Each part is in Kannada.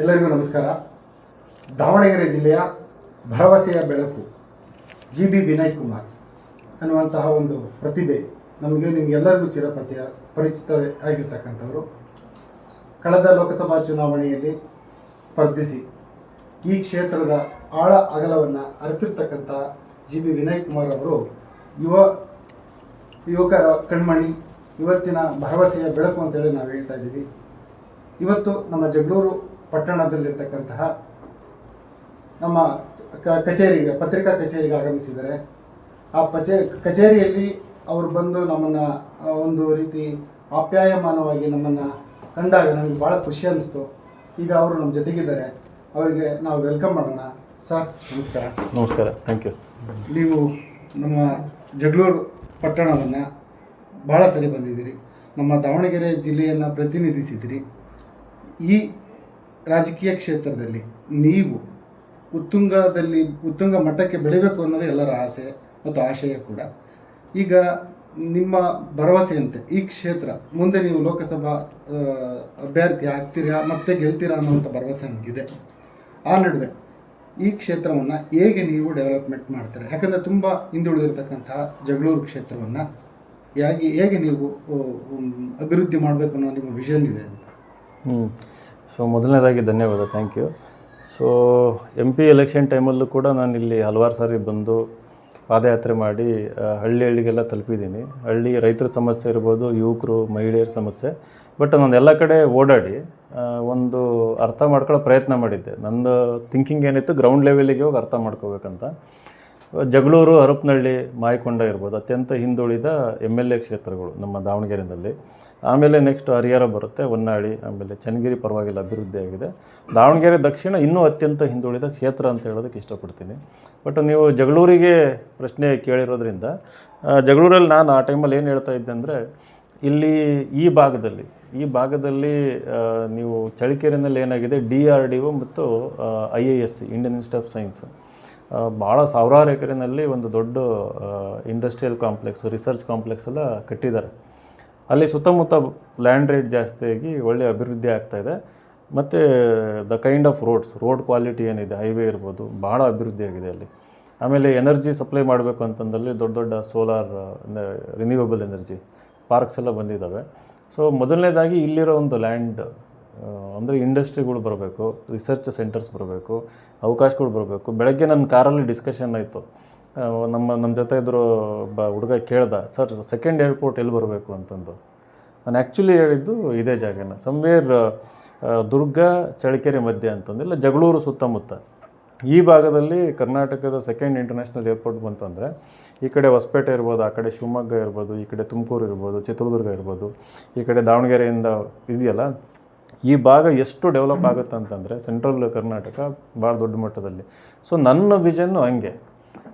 ಎಲ್ಲರಿಗೂ ನಮಸ್ಕಾರ. ದಾವಣಗೆರೆ ಜಿಲ್ಲೆಯ ಭರವಸೆಯ ಬೆಳಕು ಜಿ ಬಿ ವಿನಯ್ ಕುಮಾರ್ ಅನ್ನುವಂತಹ ಒಂದು ಪ್ರತಿಭೆ ನಮಗೆ ನಿಮಗೆಲ್ಲರಿಗೂ ಚಿರಪರಿಚಯ ಪರಿಚಿತವೇ ಆಗಿರ್ತಕ್ಕಂಥವರು. ಕಳೆದ ಲೋಕಸಭಾ ಚುನಾವಣೆಯಲ್ಲಿ ಸ್ಪರ್ಧಿಸಿ ಈ ಕ್ಷೇತ್ರದ ಆಳ ಅಗಲವನ್ನು ಅರಿತಿರ್ತಕ್ಕಂಥ ಜಿ ಬಿ ವಿನಯ್ ಕುಮಾರ್ ಅವರು ಯುವ ಯುವಕರ ಕಣ್ಮಣಿ, ಇವತ್ತಿನ ಭರವಸೆಯ ಬೆಳಕು ಅಂತೇಳಿ ನಾವು ಹೇಳ್ತಾ ಇದ್ದೀವಿ. ಇವತ್ತು ನಮ್ಮ ಜಗಳೂರು ಪಟ್ಟಣದಲ್ಲಿರ್ತಕ್ಕಂತಹ ನಮ್ಮ ಕ- ಕಚೇರಿಗೆ ಪತ್ರಿಕಾ ಕಚೇರಿಗೆ ಆಗಮಿಸಿದರೆ ಆ ಪಚೆ ಕಚೇರಿಯಲ್ಲಿ ಅವರು ಬಂದು ನಮ್ಮನ್ನು ಒಂದು ರೀತಿ ಆಪ್ಯಾಯಮಾನವಾಗಿ ನಮ್ಮನ್ನು ಕಂಡಾಗ ನಮಗೆ ಭಾಳ ಖುಷಿ ಅನಿಸ್ತು. ಈಗ ಅವರು ನಮ್ಮ ಜೊತೆಗಿದ್ದಾರೆ. ಅವರಿಗೆ ನಾವು ವೆಲ್ಕಮ್ ಮಾಡೋಣ. ಸರ್ ನಮಸ್ಕಾರ. ನಮಸ್ಕಾರ. ಥ್ಯಾಂಕ್ ಯು ನೀವು ನಮ್ಮ ಜಗಳೂರು ಪಟ್ಟಣವನ್ನು ಭಾಳ ಸರಿ ಬಂದಿದ್ದೀರಿ. ನಮ್ಮ ದಾವಣಗೆರೆ ಜಿಲ್ಲೆಯನ್ನು ಪ್ರತಿನಿಧಿಸಿದಿರಿ ಈ ರಾಜಕೀಯ ಕ್ಷೇತ್ರದಲ್ಲಿ ನೀವು ಉತ್ತುಂಗದಲ್ಲಿ, ಉತ್ತುಂಗ ಮಟ್ಟಕ್ಕೆ ಬೆಳಿಬೇಕು ಅನ್ನೋದು ಎಲ್ಲರ ಆಸೆ ಮತ್ತು ಆಶಯ ಕೂಡ. ಈಗ ನಿಮ್ಮ ಭರವಸೆಯಂತೆ ಈ ಕ್ಷೇತ್ರ ಮುಂದೆ ನೀವು ಲೋಕಸಭಾ ಅಭ್ಯರ್ಥಿ ಆಗ್ತೀರಾ ಮತ್ತೆ ಗೆಲ್ತೀರಾ ಅನ್ನೋಂಥ ಭರವಸೆ ನನಗಿದೆ ಆ ನಡುವೆ ಈ ಕ್ಷೇತ್ರವನ್ನು ಹೇಗೆ ನೀವು ಡೆವಲಪ್ಮೆಂಟ್ ಮಾಡ್ತೀರಾ? ಯಾಕಂದರೆ ತುಂಬ ಹಿಂದುಳಿದಿರತಕ್ಕಂತಹ ಜಗಳೂರು ಕ್ಷೇತ್ರವನ್ನು ಹೇಗೆ ಹೇಗೆ ನೀವು ಅಭಿವೃದ್ಧಿ ಮಾಡಬೇಕು ಅನ್ನೋ ನಿಮ್ಮ ವಿಷನ್ ಇದೆ ಹ್ಞೂ ಸೊ ಮೊದಲನೇದಾಗಿ ಧನ್ಯವಾದ thank you so M P election ಟೈಮಲ್ಲೂ ಕೂಡ ನಾನು ಇಲ್ಲಿ ಹಲವಾರು ಸಾರಿ ಬಂದು ಪಾದಯಾತ್ರೆ ಮಾಡಿ ಹಳ್ಳಿ ಹಳ್ಳಿಗೆಲ್ಲ ತಲುಪಿದ್ದೀನಿ. ಹಳ್ಳಿ ರೈತರ ಸಮಸ್ಯೆ ಇರ್ಬೋದು, ಯುವಕರು, ಮಹಿಳೆಯರ ಸಮಸ್ಯೆ. ಬಟ್ ನಾನು ಎಲ್ಲ ಕಡೆ ಓಡಾಡಿ ಒಂದು ಅರ್ಥ ಮಾಡ್ಕೊಳ್ಳೋ ಪ್ರಯತ್ನ ಮಾಡಿದ್ದೆ. ನಂದು ಥಿಂಕಿಂಗ್ ಏನಿತ್ತು ಗ್ರೌಂಡ್ ಲೆವೆಲಿಗೆ ಹೋಗಿ ಅರ್ಥ ಮಾಡ್ಕೋಬೇಕಂತ. ಜಗಳೂರು, ಹರಪನಹಳ್ಳಿ, ಮಾಯಕೊಂಡ ಇರ್ಬೋದು, ಅತ್ಯಂತ ಹಿಂದುಳಿದ ಎಂ ಎಲ್ ಎ ಕ್ಷೇತ್ರಗಳು ನಮ್ಮ ದಾವಣಗೆರೆಯಲ್ಲಿ. ಆಮೇಲೆ ನೆಕ್ಸ್ಟ್ ಹರಿಹರ ಬರುತ್ತೆ, ಹೊನ್ನಾಳಿ, ಆಮೇಲೆ ಚನ್ನಗಿರಿ ಪರವಾಗಿಲ್ಲ, ಅಭಿವೃದ್ಧಿ ಆಗಿದೆ. ದಾವಣಗೆರೆ ದಕ್ಷಿಣ ಇನ್ನೂ ಅತ್ಯಂತ ಹಿಂದುಳಿದ ಕ್ಷೇತ್ರ ಅಂತ ಹೇಳೋದಕ್ಕೆ ಇಷ್ಟಪಡ್ತೀನಿ. ಬಟ್ ನೀವು ಜಗಳೂರಿಗೆ ಪ್ರಶ್ನೆ ಕೇಳಿರೋದ್ರಿಂದ ಜಗಳೂರಲ್ಲಿ ನಾನು ಆ ಟೈಮಲ್ಲಿ ಏನು ಹೇಳ್ತಾ ಇದ್ದೆ ಅಂದರೆ, ಇಲ್ಲಿ ಈ ಭಾಗದಲ್ಲಿ ಈ ಭಾಗದಲ್ಲಿ ನೀವು ಚಳಿಕೆರೆನಲ್ಲಿ ಏನಾಗಿದೆ, ಡಿ ಆರ್ ಡಿ ಒ ಮತ್ತು I A S C Indian Institute of Science ಭಾಳ ಸಾವಿರಾರು ಎಕರೆನಲ್ಲಿ ಒಂದು ದೊಡ್ಡ ಇಂಡಸ್ಟ್ರಿಯಲ್ ಕಾಂಪ್ಲೆಕ್ಸ್ ರಿಸರ್ಚ್ ಕಾಂಪ್ಲೆಕ್ಸ್ ಎಲ್ಲ ಕಟ್ಟಿದ್ದಾರೆ. ಅಲ್ಲಿ ಸುತ್ತಮುತ್ತ ಲ್ಯಾಂಡ್ ರೇಟ್ ಜಾಸ್ತಿಯಾಗಿ ಒಳ್ಳೆ ಅಭಿವೃದ್ಧಿ ಆಗ್ತಾ ಇದೆ. ಮತ್ತು the kind of roads road quality ಏನಿದೆ ಹೈವೇ ಇರ್ಬೋದು, ಭಾಳ ಅಭಿವೃದ್ಧಿ ಆಗಿದೆ ಅಲ್ಲಿ. ಆಮೇಲೆ ಎನರ್ಜಿ ಸಪ್ಲೈ ಮಾಡಬೇಕು ಅಂತಂದಲ್ಲಿ ದೊಡ್ಡ ದೊಡ್ಡ ಸೋಲಾರ್ ರಿನ್ಯೂವೇಬಲ್ ಎನರ್ಜಿ ಪಾರ್ಕ್ಸ್ ಎಲ್ಲ ಬಂದಿದ್ದಾವೆ ಸೊ ಮೊದಲನೇದಾಗಿ ಇಲ್ಲಿರೋ ಒಂದು ಲ್ಯಾಂಡ್ ಅಂದರೆ ಇಂಡಸ್ಟ್ರಿಗಳು ಬರಬೇಕು ರಿಸರ್ಚ್ ಸೆಂಟರ್ಸ್ ಬರಬೇಕು, ಅವಕಾಶಗಳು ಬರಬೇಕು. ಬೆಳಗ್ಗೆ ನನ್ನ ಕಾರಲ್ಲಿ ಡಿಸ್ಕಷನ್ ಆಯಿತು. ನಮ್ಮ ನಮ್ಮ ಜೊತೆ ಇದ್ದರು ಒಬ್ಬ ಹುಡುಗ ಕೇಳ್ದ, ಸರ್ ಸೆಕೆಂಡ್ ಏರ್ಪೋರ್ಟ್ ಎಲ್ಲಿ ಬರಬೇಕು? ಅಂತಂದು. ನಾನು ಆ್ಯಕ್ಚುಲಿ ಹೇಳಿದ್ದು ಇದೇ ಜಾಗನ. ಸಮ್ವೇರ್ ದುರ್ಗ, ಚಳ್ಳಕೆರೆ ಮಧ್ಯೆ ಅಂತಂದಿಲ್ಲ ಜಗಳೂರು ಸುತ್ತಮುತ್ತ. ಈ ಭಾಗದಲ್ಲಿ ಕರ್ನಾಟಕದ ಸೆಕೆಂಡ್ ಇಂಟರ್ನ್ಯಾಷನಲ್ ಏರ್ಪೋರ್ಟ್ ಬಂತಂದರೆ, ಈ ಕಡೆ ಹೊಸಪೇಟೆ ಇರ್ಬೋದು, ಆ ಕಡೆ ಶಿವಮೊಗ್ಗ ಇರ್ಬೋದು, ಈ ಕಡೆ ತುಮಕೂರು ಇರ್ಬೋದು, ಚಿತ್ರದುರ್ಗ ಇರ್ಬೋದು, ಈ ಕಡೆ ದಾವಣಗೆರೆಯಿಂದ ಇದೆಯಲ್ಲ, ಈ ಭಾಗ ಎಷ್ಟು ಡೆವಲಪ್ ಆಗುತ್ತೆ ಅಂತಂದರೆ ಸೆಂಟ್ರಲ್ ಕರ್ನಾಟಕ ಭಾಳ ದೊಡ್ಡ ಮಟ್ಟದಲ್ಲಿ. ಸೊ ನನ್ನ ವಿಷನ್ನು ಹಂಗೆ.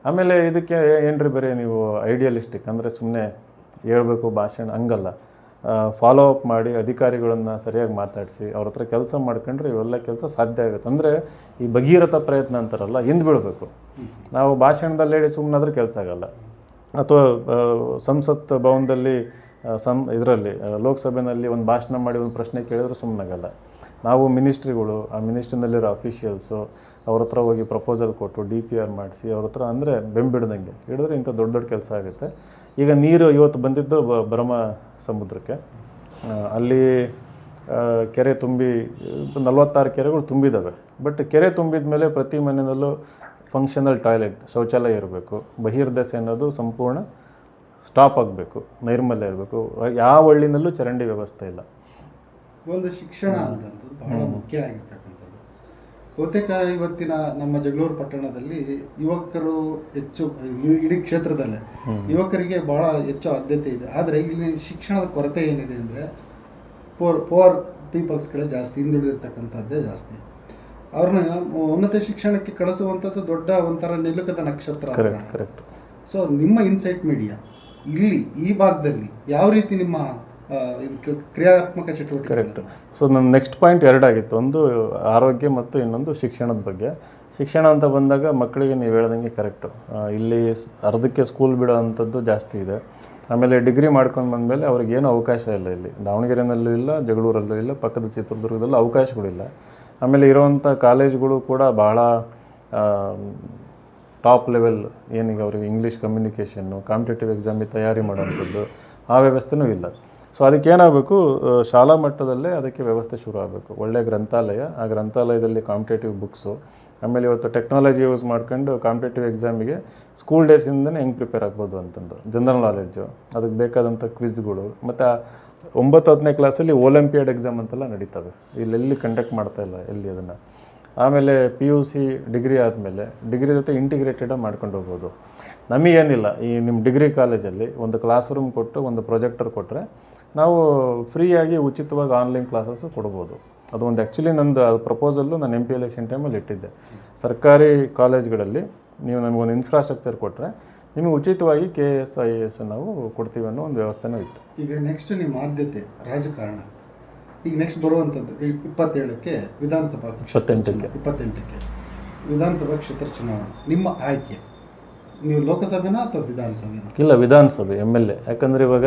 ಆಮೇಲೆ ಇದಕ್ಕೆ ಏನ್ರಿ ಬರೀ ನೀವು ಐಡಿಯಲಿಸ್ಟಿಕ್ ಅಂದರೆ ಸುಮ್ಮನೆ ಹೇಳಬೇಕು ಭಾಷಣ ಹಂಗಲ್ಲ. ಫಾಲೋ ಅಪ್ ಮಾಡಿ ಅಧಿಕಾರಿಗಳನ್ನು ಸರಿಯಾಗಿ ಮಾತಾಡಿಸಿ, ಅವ್ರ ಹತ್ರ ಕೆಲಸ ಮಾಡ್ಕೊಂಡ್ರೆ ಇವೆಲ್ಲ ಕೆಲಸ ಸಾಧ್ಯ ಆಗುತ್ತೆ. ಅಂದರೆ ಈ ಭಗೀರಥ ಪ್ರಯತ್ನ ಅಂತಾರಲ್ಲ, ಹಿಂದೆ ಬೀಳಬೇಕು. ನಾವು ಭಾಷಣದಲ್ಲಿ ಹೇಳಿ ಸುಮ್ಮನಾದ್ರೆ ಕೆಲಸ ಆಗಲ್ಲ. ಅಥವಾ ಸಂಸತ್ ಭವನದಲ್ಲಿ ಸಂ, ಇದರಲ್ಲಿ ಲೋಕಸಭೆಯಲ್ಲಿ ಒಂದು ಭಾಷಣ ಮಾಡಿ ಒಂದು ಪ್ರಶ್ನೆ ಕೇಳಿದ್ರೆ ಸುಮ್ಮನಾಗಲ್ಲ ನಾವು ಮಿನಿಸ್ಟ್ರಿಗಳು, ಆ ಮಿನಿಸ್ಟ್ರಿನಲ್ಲಿರೋ ಅಫಿಷಿಯಲ್ಸು, ಅವ್ರ ಹತ್ರ ಹೋಗಿ ಪ್ರಪೋಸಲ್ ಕೊಟ್ಟು ಡಿ ಪಿ ಆರ್ ಮಾಡಿಸಿ, ಅವ್ರ ಹತ್ರ ಅಂದರೆ ಬೆಂಬಿಡ್ದಂಗೆ. ಹಿಡಿದ್ರೆ ಇಂಥ ದೊಡ್ಡ ದೊಡ್ಡ ಕೆಲಸ ಆಗುತ್ತೆ. ಈಗ ನೀರು ಇವತ್ತು ಬಂದಿದ್ದು ಬ- ಭರಮ ಸಮುದ್ರಕ್ಕೆ. ಅಲ್ಲಿ ಕೆರೆ ತುಂಬಿ, ನಲವತ್ತಾರು ಕೆರೆಗಳು ತುಂಬಿದ್ದಾವೆ ಬಟ್ ಕೆರೆ ತುಂಬಿದ ಮೇಲೆ ಪ್ರತಿ ಮನೆಯಲ್ಲೂ ಫಂಕ್ಷನಲ್ ಟಾಯ್ಲೆಟ್ ಶೌಚಾಲಯ ಇರಬೇಕು. ಬಹಿರ್ದಸೆ ಅನ್ನೋದು ಸಂಪೂರ್ಣ ಸ್ಟಾಪ್ ಆಗಬೇಕು. ನೈರ್ಮಲ್ಯ ಇರಬೇಕು. ಯಾವ ಹಳ್ಳಿನಲ್ಲೂ ಚರಂಡಿ ವ್ಯವಸ್ಥೆ ಇಲ್ಲ. ಒಂದು ಶಿಕ್ಷಣ ಅಂತಂಥದ್ದು ಬಹಳ ಮುಖ್ಯ ಆಗಿರ್ತಕ್ಕಂಥದ್ದು. ಬಹುತೇಕ ಇವತ್ತಿನ ನಮ್ಮ ಜಗಳೂರು ಪಟ್ಟಣದಲ್ಲಿ ಯುವಕರು ಹೆಚ್ಚು ಇಡೀ ಕ್ಷೇತ್ರದಲ್ಲೇ ಯುವಕರಿಗೆ ಬಹಳ ಹೆಚ್ಚು ಆದ್ಯತೆ ಇದೆ. ಆದರೆ ಇಲ್ಲಿ ಶಿಕ್ಷಣದ ಕೊರತೆ ಏನಿದೆ ಅಂದರೆ ಪೋರ್ ಪೋರ್ ಪೀಪಲ್ಸ್ಗಳೇ ಜಾಸ್ತಿ ಹಿಂದುಳಿದಿರ್ತಕ್ಕಂಥದ್ದೇ ಜಾಸ್ತಿ. ಅವ್ರನ್ನ ಉನ್ನತ ಶಿಕ್ಷಣಕ್ಕೆ ಕಳಿಸುವಂಥದ್ದು ದೊಡ್ಡ ಒಂಥರ ನಿಲುಕದ ನಕ್ಷತ್ರ ಸೊ ನಿಮ್ಮ ಇನ್ಸೈಟ್ ಮೀಡಿಯಾ ಇಲ್ಲಿ ಈ ಭಾಗದಲ್ಲಿ ಯಾವ ರೀತಿ ನಿಮ್ಮ ಕ್ರಿಯಾತ್ಮಕ ಚಟುವಟಿಕೆ. ಕರೆಕ್ಟ್ ಸೊ ನನ್ನ ನೆಕ್ಸ್ಟ್ ಪಾಯಿಂಟ್ ಎರಡಾಗಿತ್ತು ಒಂದು ಆರೋಗ್ಯ ಮತ್ತು ಇನ್ನೊಂದು ಶಿಕ್ಷಣದ ಬಗ್ಗೆ. ಶಿಕ್ಷಣ ಅಂತ ಬಂದಾಗ ಮಕ್ಕಳಿಗೆ ನೀವು ಹೇಳ್ದಂಗೆ ಕರೆಕ್ಟು ಇಲ್ಲಿ ಅರ್ಧಕ್ಕೆ ಸ್ಕೂಲ್ ಬಿಡೋ ಅಂಥದ್ದು ಜಾಸ್ತಿ ಇದೆ. ಆಮೇಲೆ ಡಿಗ್ರಿ ಮಾಡ್ಕೊಂಡು ಬಂದಮೇಲೆ ಅವ್ರಿಗೇನು ಅವಕಾಶ ಇಲ್ಲ ಇಲ್ಲಿ. ದಾವಣಗೆರೆಯಲ್ಲೂ ಇಲ್ಲ, ಜಗಳೂರಲ್ಲೂ ಇಲ್ಲ, ಪಕ್ಕದ ಚಿತ್ರದುರ್ಗದಲ್ಲೂ ಅವಕಾಶಗಳಿಲ್ಲ ಆಮೇಲೆ ಇರೋವಂಥ ಕಾಲೇಜ್ಗಳು ಕೂಡ ಭಾಳ ಟಾಪ್ ಲೆವೆಲ್ ಏನೀಗ ಅವ್ರಿಗೆ ಇಂಗ್ಲೀಷ್ ಕಮ್ಯುನಿಕೇಷನ್ನು ಕಾಂಪಿಟೇಟಿವ್ ಎಕ್ಸಾಮಿಗೆ ತಯಾರಿ ಮಾಡೋವಂಥದ್ದು ಆ ವ್ಯವಸ್ಥೆನೂ ಇಲ್ಲ. ಸೊ ಅದಕ್ಕೆ ಏನಾಗಬೇಕು? ಶಾಲಾ ಮಟ್ಟದಲ್ಲೇ ಅದಕ್ಕೆ ವ್ಯವಸ್ಥೆ ಶುರು ಆಗಬೇಕು. ಒಳ್ಳೆಯ ಗ್ರಂಥಾಲಯ, ಆ ಗ್ರಂಥಾಲಯದಲ್ಲಿ ಕಾಂಪಿಟೇಟಿವ್ ಬುಕ್ಸು ಆಮೇಲೆ ಇವತ್ತು ಟೆಕ್ನಾಲಜಿ ಯೂಸ್ ಮಾಡ್ಕೊಂಡು ಕಾಂಪಿಟೇಟಿವ್ ಎಕ್ಸಾಮಿಗೆ ಸ್ಕೂಲ್ ಡೇಸಿಂದನೇ ಹೆಂಗೆ ಪ್ರಿಪೇರ್ ಆಗ್ಬೋದು ಅಂತಂದು. ಜನರಲ್ ನಾಲೆಡ್ಜು ಅದಕ್ಕೆ ಬೇಕಾದಂಥ ಕ್ವಿಜ್ಗಳು ಮತ್ತು ಒಂಬತ್ತು, ಹತ್ತನೇ ಕ್ಲಾಸಲ್ಲಿ ಒಲಿಂಪಿಯಾಡ್ ಎಕ್ಸಾಮ್ ಅಂತೆಲ್ಲ ನಡೀತವೆ. ಇಲ್ಲೆಲ್ಲಿ ಕಂಡಕ್ಟ್ ಮಾಡ್ತಾ ಇಲ್ಲ, ಎಲ್ಲಿ ಅದನ್ನು. ಆಮೇಲೆ ಪಿ ಯು ಸಿ ಡಿಗ್ರಿ ಆದಮೇಲೆ ಡಿಗ್ರಿ ಜೊತೆ ಇಂಟಿಗ್ರೇಟೆಡಾಗಿ ಮಾಡ್ಕೊಂಡು ಹೋಗ್ಬೋದು. ನಮಗೇನಿಲ್ಲ ಈ ನಿಮ್ಮ ಡಿಗ್ರಿ ಕಾಲೇಜಲ್ಲಿ ಒಂದು ಕ್ಲಾಸ್ ರೂಮ್ ಕೊಟ್ಟು ಒಂದು ಪ್ರೊಜೆಕ್ಟರ್ ಕೊಟ್ಟರೆ ನಾವು ಫ್ರೀಯಾಗಿ ಉಚಿತವಾಗಿ ಆನ್ಲೈನ್ ಕ್ಲಾಸಸ್ಸು ಕೊಡ್ಬೋದು. ಅದು ಒಂದು ಆ್ಯಕ್ಚುಲಿ ನಂದು ಅದು ಪ್ರಪೋಸಲ್ಲು ನಾನು ಎಂ ಪಿ ಎಲೆಕ್ಷನ್ ಟೈಮಲ್ಲಿ ಇಟ್ಟಿದ್ದೆ. ಸರ್ಕಾರಿ ಕಾಲೇಜ್ಗಳಲ್ಲಿ ನೀವು ನಮಗೊಂದು ಇನ್ಫ್ರಾಸ್ಟ್ರಕ್ಚರ್ ಕೊಟ್ಟರೆ ನಿಮಗೆ ಉಚಿತವಾಗಿ K S I A S ನಾವು ಕೊಡ್ತೀವಿ ಅನ್ನೋ ಒಂದು ವ್ಯವಸ್ಥೆನೂ ಇತ್ತು. ಈಗ ನೆಕ್ಸ್ಟ್ ನಿಮ್ಮ ಆದ್ಯತೆ ರಾಜಕಾರಣ. ಈಗ ನೆಕ್ಸ್ಟ್ ಬರುವಂಥದ್ದು ಇಪ್ಪತ್ತೇಳಕ್ಕೆ ವಿಧಾನಸಭಾ ಇಪ್ಪತ್ತೆಂಟಕ್ಕೆ. ಇಪ್ಪತ್ತೆಂಟಕ್ಕೆ ವಿಧಾನಸಭಾ ಕ್ಷೇತ್ರ ಚುನಾವಣೆ. ನಿಮ್ಮ ಆಯ್ಕೆ? ನೀವು ಲೋಕಸಭೆನಾ ಅಥವಾ ವಿಧಾನಸಭೆನಾ? ಇಲ್ಲ ವಿಧಾನಸಭೆ ಎಂ ಎಲ್ ಎ ಯಾಕಂದರೆ ಇವಾಗ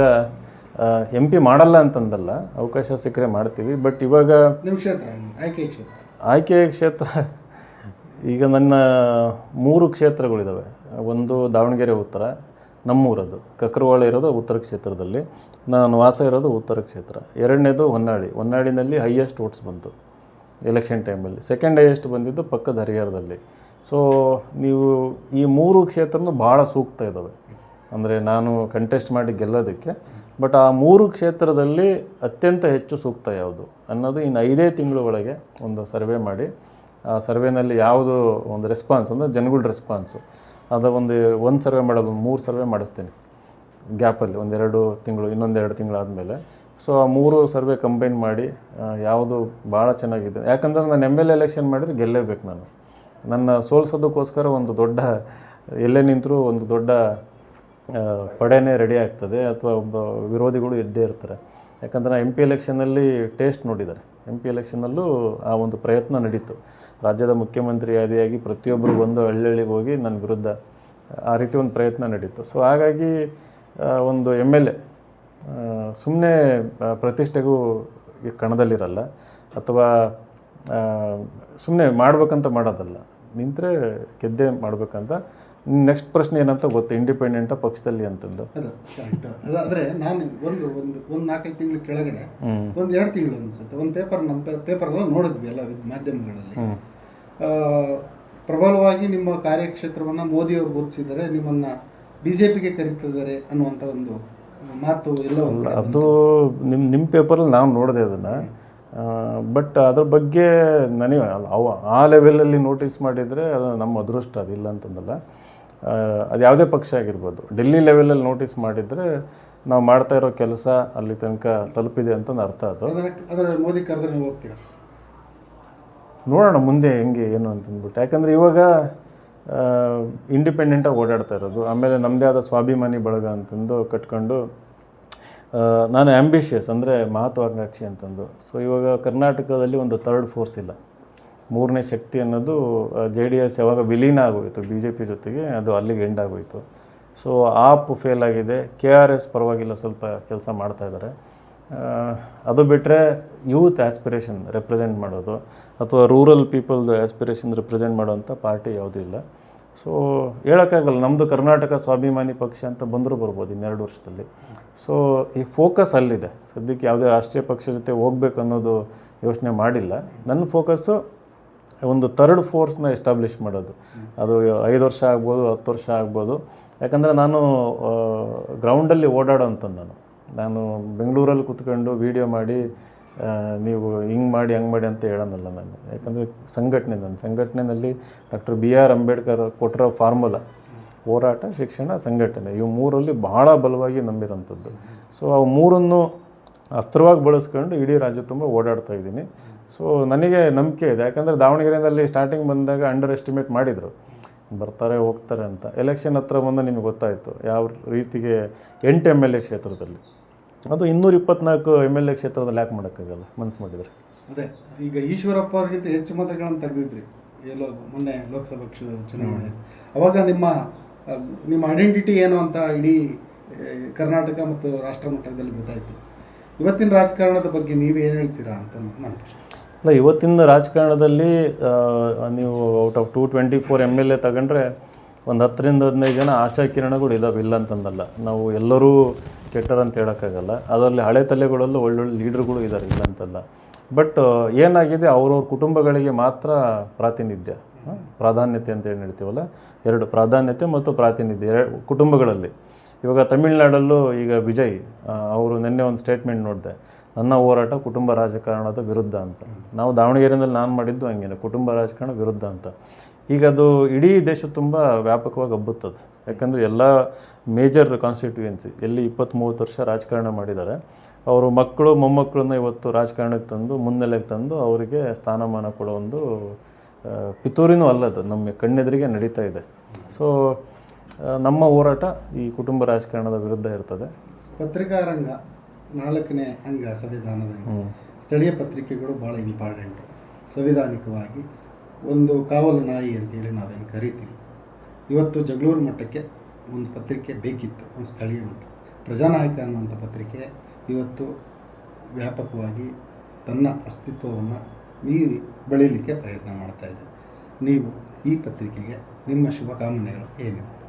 ಎಂ ಪಿ ಮಾಡಲ್ಲ ಅಂತಂದಲ್ಲ ಅವಕಾಶ ಸಿಕ್ಕರೆ ಮಾಡ್ತೀವಿ ಬಟ್ ಇವಾಗ ನಿಮ್ಮ ಕ್ಷೇತ್ರ ಆಯ್ಕೆ ಕ್ಷೇತ್ರ. ಆಯ್ಕೆ ಕ್ಷೇತ್ರ ಈಗ ನನ್ನ ಮೂರು ಕ್ಷೇತ್ರಗಳಿದ್ದಾವೆ ಒಂದು ದಾವಣಗೆರೆ ಉತ್ತರ ನಮ್ಮೂರದು. ಕಕ್ರವಾಳ ಇರೋದು ಉತ್ತರ ಕ್ಷೇತ್ರದಲ್ಲಿ ನಾನು ವಾಸ ಇರೋದು ಉತ್ತರ ಕ್ಷೇತ್ರ. ಎರಡನೇದು ಹೊನ್ನಾಳಿ. ಹೊನ್ನಾಳಿನಲ್ಲಿ ಹೈಯೆಸ್ಟ್ ಓಟ್ಸ್ ಬಂತು. ಎಲೆಕ್ಷನ್ ಟೈಮಲ್ಲಿ ಸೆಕೆಂಡ್ ಹೈಯೆಸ್ಟ್ ಬಂದಿದ್ದು ಪಕ್ಕದ ಹರಿಹರದಲ್ಲಿ. ಸೊ ನೀವು ಈ ಮೂರು ಕ್ಷೇತ್ರನೂ ಭಾಳ ಸೂಕ್ತ ಇದ್ದಾವೆ ಅಂದರೆ ನಾನು ಕಂಟೆಸ್ಟ್ ಮಾಡಿ ಗೆಲ್ಲೋದಕ್ಕೆ. ಬಟ್ ಆ ಮೂರು ಕ್ಷೇತ್ರದಲ್ಲಿ ಅತ್ಯಂತ ಹೆಚ್ಚು ಸೂಕ್ತ ಯಾವುದು? ಅನ್ನೋದು ಇನ್ನು ಐದೇ ತಿಂಗಳ ಒಳಗೆ ಒಂದು ಸರ್ವೆ ಮಾಡಿ. ಆ ಸರ್ವೆನಲ್ಲಿ ಯಾವುದು ಒಂದು ರೆಸ್ಪಾನ್ಸ್ ಅಂದರೆ ಜನಗಳ ರೆಸ್ಪಾನ್ಸು ಅದು ಒಂದು ಒಂದು ಸರ್ವೆ ಮಾಡೋದು, ಮೂರು ಸರ್ವೆ ಮಾಡಿಸ್ತೀನಿ. ಗ್ಯಾಪಲ್ಲಿ ಒಂದೆರಡು ತಿಂಗಳು ಇನ್ನೊಂದೆರಡು ತಿಂಗಳು ಆದಮೇಲೆ. ಸೊ ಆ ಮೂರು ಸರ್ವೆ ಕಂಬೈನ್ ಮಾಡಿ ಯಾವುದು ಭಾಳ ಚೆನ್ನಾಗಿದೆ. ಯಾಕಂದ್ರೆ ನಾನು ಎಂ ಎಲ್ ಎಲೆಕ್ಷನ್ ಮಾಡಿದ್ರೆ ಗೆಲ್ಲೇಬೇಕು ನಾನು. ನನ್ನ ಸೋಲ್ಸೋದಕ್ಕೋಸ್ಕರ ಒಂದು ದೊಡ್ಡ, ಎಲ್ಲೇ ನಿಂತರೂ ಒಂದು ದೊಡ್ಡ ಪಡೆನೇ ರೆಡಿ ಆಗ್ತದೆ ಅಥವಾ ಒಬ್ಬ ವಿರೋಧಿಗಳು ಇದ್ದೇ ಇರ್ತಾರೆ. ಯಾಕಂದ್ರೆ ಎಂ ಪಿ ಎಲೆಕ್ಷನಲ್ಲಿ ಟೇಸ್ಟ್ ನೋಡಿದ್ದಾರೆ. ಎಂ ಪಿ ಎಲೆಕ್ಷನಲ್ಲೂ ಆ ಒಂದು ಪ್ರಯತ್ನ ನಡೀತು. ರಾಜ್ಯದ ಮುಖ್ಯಮಂತ್ರಿ ಆದಿಯಾಗಿ ಪ್ರತಿಯೊಬ್ಬರು ಬಂದು ಹಳ್ಳಿಗೆ ಹೋಗಿ ನನ್ನ ವಿರುದ್ಧ, ಆ ರೀತಿ ಒಂದು ಪ್ರಯತ್ನ ನಡೀತು. ಸೊ ಹಾಗಾಗಿ ಒಂದು ಎಂ ಎಲ್ ಎ ಸುಮ್ಮನೆ ಪ್ರತಿಷ್ಠೆಗೂ ಈ ಕಣದಲ್ಲಿರಲ್ಲ. ಅಥವಾ ಸುಮ್ಮನೆ ಮಾಡ್ಬೇಕಂತ ಮಾಡೋದಲ್ಲ. ನಿಂತರೆ ಗೆದ್ದೆ ಮಾಡಬೇಕಂತ. ನೆಕ್ಸ್ಟ್ ಪ್ರಶ್ನೆ ಏನಂತ ಗೊತ್ತು? ಇಂಡಿಪೆಂಡೆಂಟ ಪಕ್ಷದಲ್ಲಿ ಅಂತಂದು ಅದು ಕರೆಕ್ಟ್ ನಾನು ಒಂದು ಒಂದು ಒಂದು ನಾಲ್ಕೈದು ತಿಂಗಳ ಕೆಳಗಡೆ ಒಂದು ಎರಡು ತಿಂಗಳು ಅನ್ಸುತ್ತೆ. ಒಂದು ಪೇಪರ್ ನಮ್ಮ ಪೇಪರ್ಗಳು ನೋಡಿದ್ವಿ ಎಲ್ಲ ಮಾಧ್ಯಮಗಳಲ್ಲಿ. ಪ್ರಬಲವಾಗಿ ನಿಮ್ಮ ಕಾರ್ಯಕ್ಷೇತ್ರವನ್ನು ಮೋದಿಯವರು ಗುರುತಿಸಿದ್ದಾರೆ. ನಿಮ್ಮನ್ನು ಬಿ ಜೆ ಪಿಗೆ ಕರೀತಿದ್ದಾರೆ ಅನ್ನುವಂಥ ಒಂದು ಮಾತು ಎಲ್ಲ ಅಲ್ಲ ಅದು ನಿಮ್ಮ ನಿಮ್ಮ ಪೇಪರಲ್ಲಿ ನಾವು ನೋಡಿದೆ ಅದನ್ನು. ಬಟ್ ಅದ್ರ ಬಗ್ಗೆ ನನಗೆ ಅವ ಆ ಲೆವೆಲಲ್ಲಿ ನೋಟಿಸ್ ಮಾಡಿದರೆ ಅದು ನಮ್ಮ ಅದೃಷ್ಟ ಅದಿಲ್ಲ ಅಂತಂದಲ್ಲ. ಅದು ಯಾವುದೇ ಪಕ್ಷ ಆಗಿರ್ಬೋದು. ಡೆಲ್ಲಿ ಲೆವೆಲಲ್ಲಿ ನೋಟಿಸ್ ಮಾಡಿದರೆ ನಾವು ಮಾಡ್ತಾ ಇರೋ ಕೆಲಸ ಅಲ್ಲಿ ತನಕ ತಲುಪಿದೆ ಅಂತ ಅರ್ಥ ಅದು. ಮೋದಿ ಕರೆದ್ರೆ ನೀವು ಹೋಗ್ತೀರಾ? ನೋಡೋಣ ಮುಂದೆ ಹೆಂಗೆ ಏನು ಅಂತಂದ್ಬಿಟ್ಟು. ಯಾಕಂದರೆ ಇವಾಗ ಇಂಡಿಪೆಂಡೆಂಟಾಗಿ ಓಡಾಡ್ತಾ ಇರೋದು. ಆಮೇಲೆ ನಮ್ಮದೇ ಆದ ಸ್ವಾಭಿಮಾನಿ ಬಳಗ ಅಂತಂದು ಕಟ್ಕೊಂಡು ನಾನು ಆ್ಯಂಬಿಷಿಯಸ್ ಅಂದರೆ ಮಹತ್ವಾಕಾಂಕ್ಷಿ ಅಂತಂದು. ಸೊ ಇವಾಗ ಕರ್ನಾಟಕದಲ್ಲಿ ಒಂದು ಥರ್ಡ್ ಫೋರ್ಸ್ ಇಲ್ಲ. ಮೂರನೇ ಶಕ್ತಿ ಅನ್ನೋದು ಜೆ ಡಿ ಎಸ್ ಯಾವಾಗ ವಿಲೀನ ಆಗೋಯಿತು ಬಿ ಜೆ ಪಿ ಜೊತೆಗೆ ಅದು ಅಲ್ಲಿಗೆ ಎಂಡ್ ಆಗೋಯಿತು. ಸೊ ಆಪ್ ಫೇಲ್ ಆಗಿದೆ. ಕೆ ಆರ್ ಎಸ್ ಪರವಾಗಿಲ್ಲ ಸ್ವಲ್ಪ ಕೆಲಸ ಮಾಡ್ತಾ ಇದ್ದಾರೆ ಆ, ಅದು ಬಿಟ್ಟರೆ ಯೂತ್ ಆಸ್ಪಿರೇಷನ್ ರೆಪ್ರೆಸೆಂಟ್ ಮಾಡೋದು ಅಥವಾ ರೂರಲ್ ಪೀಪಲ್ದು ಆಸ್ಪಿರೇಷನ್ ರೆಪ್ರೆಸೆಂಟ್ ಮಾಡೋವಂಥ ಪಾರ್ಟಿ ಯಾವುದೂ ಇಲ್ಲ. ಸೊ, ಹೇಳೋಕ್ಕಾಗಲ್ಲ ನಮ್ಮದು ಕರ್ನಾಟಕ ಸ್ವಾಭಿಮಾನಿ ಪಕ್ಷ ಅಂತ ಬಂದರೂ ಬರ್ಬೋದು ಇನ್ನೆರಡು ವರ್ಷದಲ್ಲಿ. ಸೊ, ಈ ಫೋಕಸ್ ಅಲ್ಲಿದೆ. ಸದ್ಯಕ್ಕೆ ಯಾವುದೇ ರಾಷ್ಟ್ರೀಯ ಪಕ್ಷ ಜೊತೆ ಹೋಗ್ಬೇಕು ಅನ್ನೋದು ಯೋಚನೆ ಮಾಡಿಲ್ಲ. ನನ್ನ ಫೋಕಸ್ಸು ಒಂದು ಥರ್ಡ್ ಫೋರ್ಸ್ನ ಎಸ್ಟಾಬ್ಲಿಷ್ ಮಾಡೋದು. ಅದು ಐದು ವರ್ಷ ಆಗ್ಬೋದು, ಹತ್ತು ವರ್ಷ ಆಗ್ಬೋದು. ಯಾಕಂದರೆ ನಾನು ಗ್ರೌಂಡಲ್ಲಿ ಓಡಾಡೋ ಅಂಥದ್ದು ನಾನು. ನಾನು ಬೆಂಗಳೂರಲ್ಲಿ ಕೂತ್ಕೊಂಡು ವೀಡಿಯೋ ಮಾಡಿ ನೀವು ಹಿಂಗೆ ಮಾಡಿ, ಹಂಗೆ ಮಾಡಿ ಅಂತ ಹೇಳೋನಲ್ಲ ನಾನು. ಯಾಕಂದರೆ ಸಂಘಟನೆ ನನ್ನ ಸಂಘಟನೆಯಲ್ಲಿ ಡಾಕ್ಟರ್ ಬಿ ಆರ್ ಅಂಬೇಡ್ಕರ್ ಕೊಟ್ಟಿರೋ ಫಾರ್ಮುಲಾ ಹೋರಾಟ, ಶಿಕ್ಷಣ, ಸಂಘಟನೆ, ಇವು ಮೂರಲ್ಲಿ ಬಹಳ ಬಲವಾಗಿ ನಂಬಿರೋಂಥದ್ದು ಸೊ ಅವು ಮೂರನ್ನು ಅಸ್ತ್ರವಾಗಿ ಬಳಸ್ಕೊಂಡು ಇಡೀ ರಾಜ್ಯ ತುಂಬ ಓಡಾಡ್ತಾ ಇದ್ದೀನಿ. ಸೊ ನನಗೆ ನಂಬಿಕೆ ಇದೆ. ಯಾಕಂದರೆ ದಾವಣಗೆರೆಯಲ್ಲಿ ಸ್ಟಾರ್ಟಿಂಗ್ ಬಂದಾಗ ಅಂಡರ್ ಎಸ್ಟಿಮೇಟ್ ಮಾಡಿದರು. ಬರ್ತಾರೆ, ಹೋಗ್ತಾರೆ ಅಂತ. ಎಲೆಕ್ಷನ್ ಹತ್ರ ಬಂದು ನಿಮಗೆ ಗೊತ್ತಾಯಿತು, ಯಾವ ರೀತಿಗೆ ಎಂಟು ಎಂ ಎಲ್ ಎ ಕ್ಷೇತ್ರದಲ್ಲಿ? ಅದು ಇನ್ನೂರ ಇಪ್ಪತ್ನಾಲ್ಕು ಎಂ ಎಲ್ ಎ ಕ್ಷೇತ್ರದಲ್ಲಿ ಯಾಕೆ ಮಾಡೋಕ್ಕಾಗಲ್ಲ, ಮನ್ಸು ಮಾಡಿದರೆ. ಅದೇ, ಈಗ ಈಶ್ವರಪ್ಪ ಅವ್ರಿಗಿಂತ ಹೆಚ್ಚು ಮತಗಳನ್ನು ತೆಗೆದಿದ್ರಿ ಎಲ್ಲೋ ಮೊನ್ನೆ ಲೋಕಸಭಾ ಚುನಾವಣೆ. ಅವಾಗ ನಿಮ್ಮ ನಿಮ್ಮ ಐಡೆಂಟಿಟಿ ಏನು ಅಂತ ಇಡೀ ಕರ್ನಾಟಕ ಮತ್ತು ರಾಷ್ಟ್ರ ಮಟ್ಟದಲ್ಲಿ ಗೊತ್ತಾಯಿತು. ಇವತ್ತಿನ ರಾಜಕಾರಣದ ಬಗ್ಗೆ ನೀವು ಏನು ಹೇಳ್ತೀರಾ ಅಂತ ನಾನು ಅಲ್ಲ ಇವತ್ತಿನ ರಾಜಕಾರಣದಲ್ಲಿ ನೀವು out of two twenty four M L A ತಗೊಂಡ್ರೆ ಒಂದು ಹತ್ತರಿಂದ ಹದಿನೈದು ಜನ ಆಶಾ ಕಿರಣಗಳು ಇದಾವೆ, ಇಲ್ಲ ಅಂತಂದಲ್ಲ. ನಾವು ಎಲ್ಲರೂ ಕೆಟ್ಟರಂತ ಹೇಳೋಕ್ಕಾಗಲ್ಲ. ಅದರಲ್ಲಿ ಹಳೆ ತಲೆಗಳಲ್ಲೂ ಒಳ್ಳೊಳ್ಳೆ ಲೀಡ್ರ್ಗಳು ಇದ್ದಾರೆ ಇಲ್ಲ ಅಂತಲ್ಲ. ಬಟ್ ಏನಾಗಿದೆ, ಅವ್ರವ್ರ ಕುಟುಂಬಗಳಿಗೆ ಮಾತ್ರ ಪ್ರಾತಿನಿಧ್ಯ? ಪ್ರಾಧಾನ್ಯತೆ ಅಂತ ಏನು ಹೇಳ್ತೀವಲ್ಲ, ಎರಡು ಪ್ರಾಧಾನ್ಯತೆ ಮತ್ತು ಪ್ರಾತಿನಿಧ್ಯ, ಎರಡು ಕುಟುಂಬಗಳಲ್ಲಿ. ಇವಾಗ ತಮಿಳ್ನಾಡಲ್ಲೂ ಈಗ ವಿಜಯ್ ಅವರು ನಿನ್ನೆ ಒಂದು ಸ್ಟೇಟ್ಮೆಂಟ್ ನೋಡಿದೆ, ನನ್ನ ಹೋರಾಟ ಕುಟುಂಬ ರಾಜಕಾರಣದ ವಿರುದ್ಧ ಅಂತ. ನಾವು ದಾವಣಗೆರೆಯಲ್ಲಿ ನಾನು ಮಾಡಿದ್ದು ಹಂಗೇನೆ, ಕುಟುಂಬ ರಾಜಕಾರಣ ವಿರುದ್ಧ ಅಂತ. ಈಗ ಅದು ಇಡೀ ದೇಶ ತುಂಬ ವ್ಯಾಪಕವಾಗಿ ಹಬ್ಬುತ್ತದೆ ಯಾಕಂದರೆ ಎಲ್ಲ ಮೇಜರ್ ಕಾನ್ಸ್ಟಿಟ್ಯೂಯೆನ್ಸಿ ಎಲ್ಲಿ ಇಪ್ಪತ್ತ್ ಮೂವತ್ತು ವರ್ಷ ರಾಜಕಾರಣ ಮಾಡಿದ್ದಾರೆ, ಅವರು ಮಕ್ಕಳು, ಮೊಮ್ಮಕ್ಕಳನ್ನ ಇವತ್ತು ರಾಜಕಾರಣಕ್ಕೆ ತಂದು, ಮುನ್ನೆಲೆಗೆ ತಂದು ಅವರಿಗೆ ಸ್ಥಾನಮಾನ ಕೊಡೋ ಒಂದು ಪಿತೂರಿನೂ ಅಲ್ಲದು, ನಮ್ಮ ಕಣ್ಣೆದುರಿಗೆ ನಡೀತಾ ಇದೆ. ಸೊ ನಮ್ಮ ಹೋರಾಟ ಈ ಕುಟುಂಬ ರಾಜಕಾರಣದ ವಿರುದ್ಧ ಇರ್ತದೆ. ಪತ್ರಿಕಾ ರಂಗ ನಾಲ್ಕನೇ ಅಂಗ ಸಂವಿಧಾನದ. ಸ್ಥಳೀಯ ಪತ್ರಿಕೆಗಳು ಭಾಳ ಇಂಪಾರ್ಟೆಂಟ್ ಸಂವಿಧಾನಿಕವಾಗಿ ಒಂದು ಕಾವಲು ನಾಯಿ ಅಂತೇಳಿ ನಾವೇನು ಕರಿತೀವಿ. ಇವತ್ತು ಜಗಳೂರು ಮಟ್ಟಕ್ಕೆ ಒಂದು ಪತ್ರಿಕೆ ಬೇಕಿತ್ತು ಒಂದು ಸ್ಥಳೀಯ ಮಟ್ಟ ಪ್ರಜಾನಾಯಕ ಅನ್ನುವಂಥ ಪತ್ರಿಕೆ ಇವತ್ತು ವ್ಯಾಪಕವಾಗಿ ತನ್ನ ಅಸ್ತಿತ್ವವನ್ನು ಮೀರಿ ಬೆಳೀಲಿಕ್ಕೆ ಪ್ರಯತ್ನ ಮಾಡ್ತಾ ಇದೆ. ನೀವು ಈ ಪತ್ರಿಕೆಗೆ ನಿಮ್ಮ ಶುಭಕಾಮನೆಗಳು ಏನಿವೆ?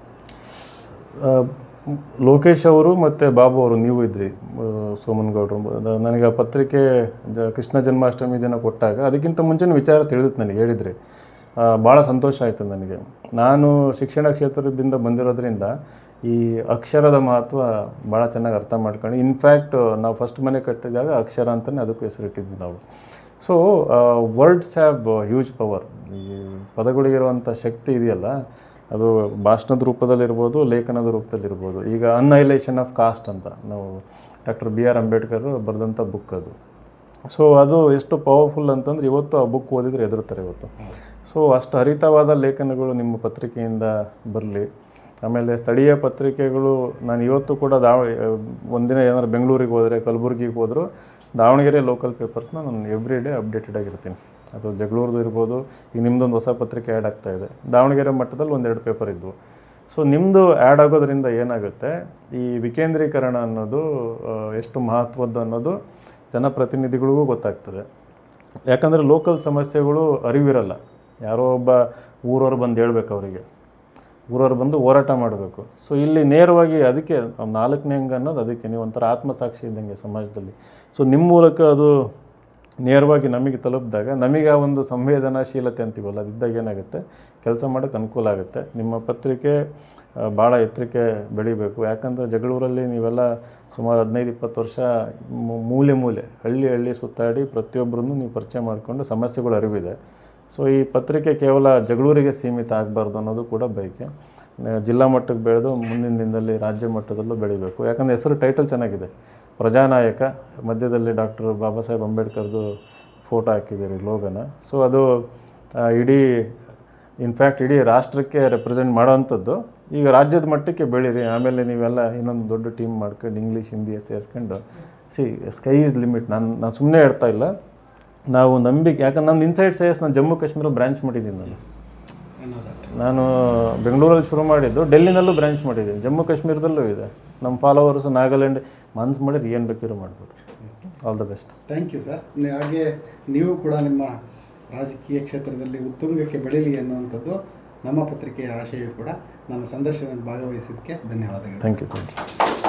ಲೋಕೇಶ್ ಅವರು ಮತ್ತು ಬಾಬು ಅವರು ನೀವು ಇದ್ರಿ ಆ, ಸೋಮನ್ ಗೌಡ್ರು ನನಗೆ ಆ ಪತ್ರಿಕೆ ಜ- ಕೃಷ್ಣ ಜನ್ಮಾಷ್ಟಮಿ ದಿನ ಕೊಟ್ಟಾಗ ಅದಕ್ಕಿಂತ ಮುಂಚೆನೂ ವಿಚಾರ ತಿಳಿದಿತ್ತು ನನಗೆ ಹೇಳಿದರೆ. ಭಾಳ ಸಂತೋಷ ಆಯಿತು ನನಗೆ. ನಾನು ಶಿಕ್ಷಣ ಕ್ಷೇತ್ರದಿಂದ ಬಂದಿರೋದ್ರಿಂದ ಈ ಅಕ್ಷರದ ಮಹತ್ವ ಭಾಳ ಚೆನ್ನಾಗಿ ಅರ್ಥ ಮಾಡ್ಕೊಂಡು ಇನ್ಫ್ಯಾಕ್ಟ್ ನಾವು ಫಸ್ಟ್ ಮನೆ ಕಟ್ಟಿದಾಗ ಅಕ್ಷರ ಅಂತಲೇ ಅದಕ್ಕೂ ಹೆಸರಿಟ್ಟಿದ್ವಿ ನಾವು. So words have huge power ಈ ಪದಗಳಿಗಿರುವಂಥ ಶಕ್ತಿ ಇದೆಯಲ್ಲ ಅದು ಭಾಷಣದ ರೂಪದಲ್ಲಿರ್ಬೋದು, ಲೇಖನದ ರೂಪದಲ್ಲಿರ್ಬೋದು. ಈಗ ಅನ್ಹೈಲೇಷನ್ ಆಫ್ ಕಾಸ್ಟ್ ಅಂತ ನಾವು ಡಾಕ್ಟರ್ ಬಿ ಆರ್ ಅಂಬೇಡ್ಕರ್ ಬರೆದಂಥ ಬುಕ್ ಅದು. ಸೊ ಅದು ಎಷ್ಟು ಪವರ್ಫುಲ್ ಅಂತಂದ್ರೆ ಇವತ್ತು ಆ ಬುಕ್ ಓದಿದ್ರೆ ಎದುರುತ್ತಾರೆ ಇವತ್ತು. ಸೊ ಅಷ್ಟು ಹರಿತವಾದ ಲೇಖನಗಳು ನಿಮ್ಮ ಪತ್ರಿಕೆಯಿಂದ ಬರಲಿ. ಆಮೇಲೆ ಸ್ಥಳೀಯ ಪತ್ರಿಕೆಗಳು, ನಾನು ಇವತ್ತು ಕೂಡ ದಾವ, ಒಂದಿನ ಏನಾದ್ರು ಬೆಂಗಳೂರಿಗೆ ಹೋದರೆ, ಕಲಬುರಗಿಗೆ ಹೋದರೂ, ದಾವಣಗೆರೆ ಲೋಕಲ್ ಪೇಪರ್ಸ್ನ ನಾನು ಎವ್ರಿ ಡೇ ಅಪ್ಡೇಟೆಡ್ ಆಗಿರ್ತೀನಿ. ಅದು ಜಗಳೂರ್ದು ಇರ್ಬೋದು, ಈಗ ನಿಮ್ಮದೊಂದು ಹೊಸ ಪತ್ರಿಕೆ ಆ್ಯಡ್ ಆಗ್ತಾ ಇದೆ. ದಾವಣಗೆರೆ ಮಟ್ಟದಲ್ಲಿ ಒಂದೆರಡು ಪೇಪರ್ ಇದ್ವು. ಸೊ ನಿಮ್ಮದು ಆ್ಯಡ್ ಆಗೋದ್ರಿಂದ ಏನಾಗುತ್ತೆ? ಈ ವಿಕೇಂದ್ರೀಕರಣ ಅನ್ನೋದು ಎಷ್ಟು ಮಹತ್ವದ್ದು ಅನ್ನೋದು ಜನಪ್ರತಿನಿಧಿಗಳಿಗೂ ಗೊತ್ತಾಗ್ತದೆ. ಯಾಕಂದರೆ ಲೋಕಲ್ ಸಮಸ್ಯೆಗಳು ಅರಿವಿರಲ್ಲ. ಯಾರೋ ಒಬ್ಬ ಊರವ್ರು ಬಂದು ಹೇಳ್ಬೇಕು ಅವರಿಗೆ. ಊರವ್ರು ಬಂದು ಹೋರಾಟ ಮಾಡಬೇಕು. ಸೊ ಇಲ್ಲಿ ನೇರವಾಗಿ ಅದಕ್ಕೆ, ನಾಲ್ಕನೇ ಹಂಗೆ ಅನ್ನೋದು ಅದಕ್ಕೆ, ನೀವು ಒಂಥರ ಆತ್ಮಸಾಕ್ಷಿ ಇದ್ದಂಗೆ ಸಮಾಜದಲ್ಲಿ. ಸೊ ನಿಮ್ಮ ಮೂಲಕ ಅದು ನೇರವಾಗಿ ನಮಗೆ ತಲುಪಿದಾಗ ನಮಗೆ ಆ ಒಂದು ಸಂವೇದನಾಶೀಲತೆ ಅಂತೀವಲ್ಲ ಅದಿದ್ದಾಗ ಏನಾಗುತ್ತೆ? ಕೆಲಸ ಮಾಡೋಕ್ಕೆ ಅನುಕೂಲ ಆಗುತ್ತೆ. ನಿಮ್ಮ ಪತ್ರಿಕೆ ಭಾಳ ಎತ್ತರಕ್ಕೆ ಬೆಳಿಬೇಕು. ಯಾಕಂದರೆ ಜಗಳೂರಲ್ಲಿ ನೀವೆಲ್ಲ ಸುಮಾರು ಹದಿನೈದು, ಇಪ್ಪತ್ತು ವರ್ಷ ಮೂಲೆ ಮೂಲೆ ಹಳ್ಳಿ ಹಳ್ಳಿ ಸುತ್ತಾಡಿ ಪ್ರತಿಯೊಬ್ಬರನ್ನು ನೀವು ಪರಿಚಯ ಮಾಡಿಕೊಂಡು ಸಮಸ್ಯೆಗಳು ಅರಿವಿದೆ. ಸೊ ಈ ಪತ್ರಿಕೆ ಕೇವಲ ಜಗಳೂರಿಗೆ ಸೀಮಿತ ಆಗಬಾರ್ದು ಅನ್ನೋದು ಕೂಡ ಬಯಕೆ ಜಿಲ್ಲಾ ಮಟ್ಟಕ್ಕೆ ಬೆಳೆದು ಮುಂದಿನ ದಿನದಲ್ಲಿ ರಾಜ್ಯ ಮಟ್ಟದಲ್ಲೂ ಬೆಳಿಬೇಕು ಯಾಕಂದರೆ ಹೆಸರು ಟೈಟಲ್ ಚೆನ್ನಾಗಿದೆ ಪ್ರಜಾನಾಯಕ ಮಧ್ಯದಲ್ಲಿ ಡಾಕ್ಟರ್ ಬಾಬಾ ಸಾಹೇಬ್ ಅಂಬೇಡ್ಕರ್ದು ಫೋಟೋ ಹಾಕಿದ್ದೀರಿ ಲೋಗನ ಸೊ ಅದು ಇಡೀ ಇನ್ಫ್ಯಾಕ್ಟ್ ಇಡೀ ರಾಷ್ಟ್ರಕ್ಕೆ ರೆಪ್ರೆಸೆಂಟ್ ಮಾಡೋವಂಥದ್ದು ಈಗ ರಾಜ್ಯದ ಮಟ್ಟಕ್ಕೆ ಬೆಳೀರಿ ಆಮೇಲೆ ನೀವೆಲ್ಲ ಇನ್ನೊಂದು ದೊಡ್ಡ ಟೀಮ್ ಮಾಡ್ಕೊಂಡು ಇಂಗ್ಲೀಷ್ ಹಿಂದಿ ಸೇರಿಸ್ಕೊಂಡು ಸಿ ಸ್ಕೈ ಈಸ್ ಲಿಮಿಟ್ ನಾನು ನಾನು ಸುಮ್ಮನೆ ಹೇಳ್ತಾ ಇಲ್ಲ ನಾವು ನಂಬಿಕೆ ಯಾಕಂದ್ರೆ ನಾನು ಇನ್ಸೈಡ್ ಸೇಸ್ ನಾನು ಜಮ್ಮು ಕಾಶ್ಮೀರ ಬ್ರಾಂಚ್ ಮಾಡಿದ್ದೀನಿ ನಾನು. ನಾನು ಬೆಂಗಳೂರಲ್ಲಿ ಶುರು ಮಾಡಿದ್ದು ಡೆಲ್ಲಿನಲ್ಲೂ ಬ್ರಾಂಚ್ ಮಾಡಿದ್ದೀನಿ. ಜಮ್ಮು ಕಾಶ್ಮೀರದಲ್ಲೂ ಇದೆ. ನಮ್ಮ ಫಾಲೋವರ್ಸ್ ನಾಗಾಲ್ಯಾಂಡ್ ಮನ್ಸು ಮಾಡಿದ್ರೆ ಏನು ಬೇಕಿರೋ ಮಾಡ್ಬೋದು. All the best thank you sir ಹಾಗೆ ನೀವು ಕೂಡ ನಿಮ್ಮ ರಾಜಕೀಯ ಕ್ಷೇತ್ರದಲ್ಲಿ ಉತ್ತುಂಗಕ್ಕೆ ಬೆಳೀಲಿ ಅನ್ನುವಂಥದ್ದು ನಮ್ಮ ಪತ್ರಿಕೆಯ ಆಶಯ ಕೂಡ ನಮ್ಮ ಸಂದರ್ಶನದಲ್ಲಿ ಭಾಗವಹಿಸಿದ್ದಕ್ಕೆ ಧನ್ಯವಾದಗಳು. Thank you thank you